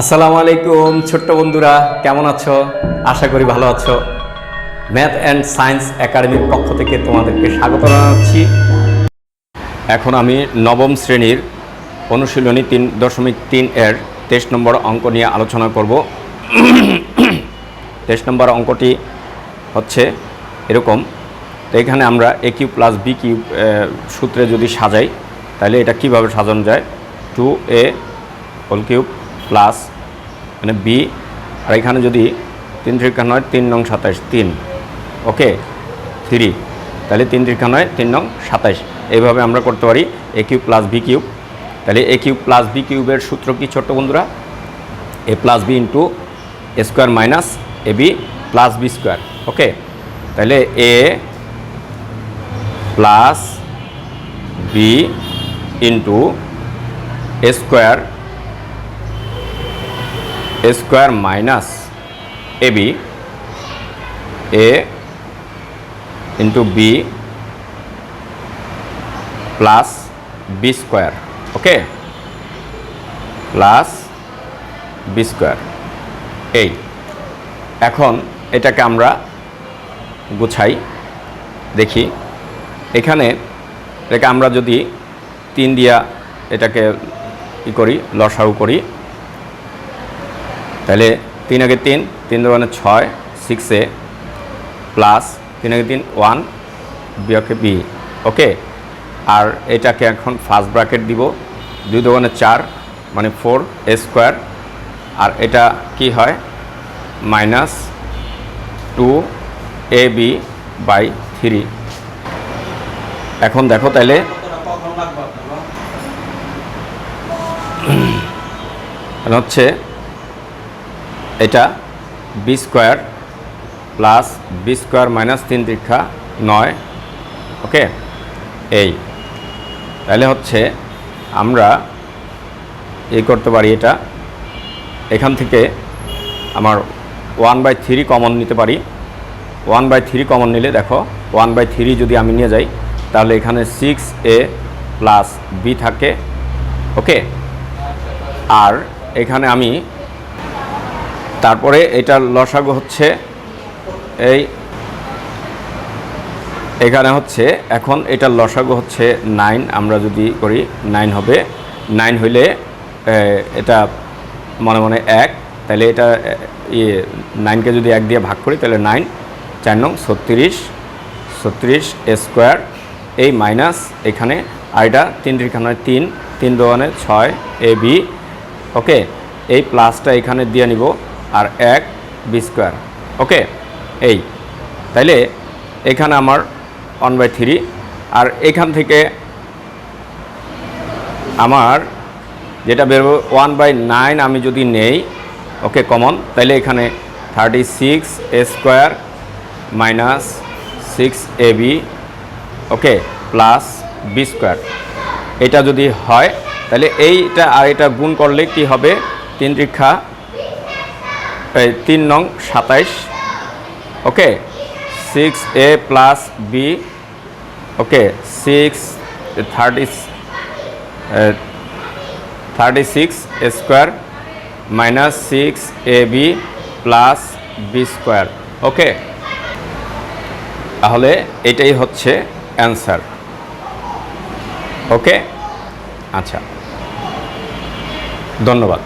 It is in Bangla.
আসসালামু আলাইকুম, ছোট্ট বন্ধুরা, কেমন আছো? আশা করি ভালো আছো। ম্যাথ অ্যান্ড সায়েন্স একাডেমির পক্ষ থেকে তোমাদেরকে স্বাগত জানাচ্ছি। এখন আমি নবম শ্রেণির অনুশীলনী তিন দশমিক তিন এর তেইশ নম্বর অঙ্ক নিয়ে আলোচনা করব। তেইশ নম্বর অঙ্কটি হচ্ছে এরকম। তো এখানে আমরা a cube plus b cube সূত্রে যদি সাজাই, তাহলে এটা কীভাবে সাজানো যায়? Two a whole cube plus মানে বি, আর এখানে যদি তিন ত্রিকা নয়, তিন নং সাতাইশ, তিন। Okay, three. তাহলে তিন ত্রিকা নয়, তিন নং সাতাইশ। এইভাবে আমরা করতে পারি a cube plus b cube. তাহলে এ কিউব প্লাস বি কিউবের সূত্র কি ছোট্ট বন্ধুরা? A plus b into a square minus a b plus b square okay, তাহলে a plus b into a square square minus a b, a into b plus b square, okay? Plus b square, এই। এখন এটাকে আমরা গুছাই, দেখি। এখানে এটাকে আমরা যদি তিন দিয়া এটাকে ই করি লসাউ করি তাহলে তিন আগে তিন তিন দোকানে ছয় সিক্সে প্লাস তিন আগে তিন ওয়ান বিয়কে বি ওকে আর এটাকে এখন ফার্স্ট ব্র্যাকেট দিব, দুই দোকানে চার মানে ফোর এ স্কোয়ার আর এটা কি হয়? Minus two a b by three এখন দেখো তাহলে হচ্ছে এটা b square plus b square minus তিন দীক্ষা নয়। ওকে এই। তাহলে হচ্ছে আমরা এই করতে পারি এটা। এখান থেকে আমার ওয়ান বাই থ্রি কমন নিতে পারি। ওয়ান বাই থ্রি কমন নিলে দেখো ওয়ান বাই থ্রি যদি আমি নিয়ে যাই, তাহলে এখানে সিক্স এ প্লাস বি থাকে। ওকে আর এখানে আমি তারপরে এটার লসাগু হচ্ছে এই, এখানে হচ্ছে এখন এটার লসাগু হচ্ছে নাইন আমরা যদি করি নাইন হবে। নাইন হইলে এটা মনে মনে এক, তাহলে এটা ইয়ে নাইনকে যদি এক দিয়ে ভাগ করি, তাহলে নাইন চার নং ছত্রিশ ছত্রিশ স্কোয়ার এই মাইনাস এখানে আর এটা তিন রেখানে তিন তিন দোকানে ছয় এ বি ওকে এই প্লাসটা এখানে দিয়ে নিব। আর এক বি স্কোয়ার ওকে এই। তাইলে এখানে আমার ওয়ান বাই থ্রি আর এখান থেকে আমার যেটা বেরোবে ওয়ান বাই নাইন আমি যদি নেই ওকে কমন তাহলে এখানে thirty six a square minus six a b okay plus b square এটা যদি হয় তাহলে এইটা আর এটা গুণ করলে কি হবে? তিন রেখা এই তিন নং সাতাইশ। Okay six a plus b okay six thirty thirty six square minus six a b plus b square okay, তাহলে এটাই হচ্ছে অ্যান্সার ওকে আচ্ছা ধন্যবাদ।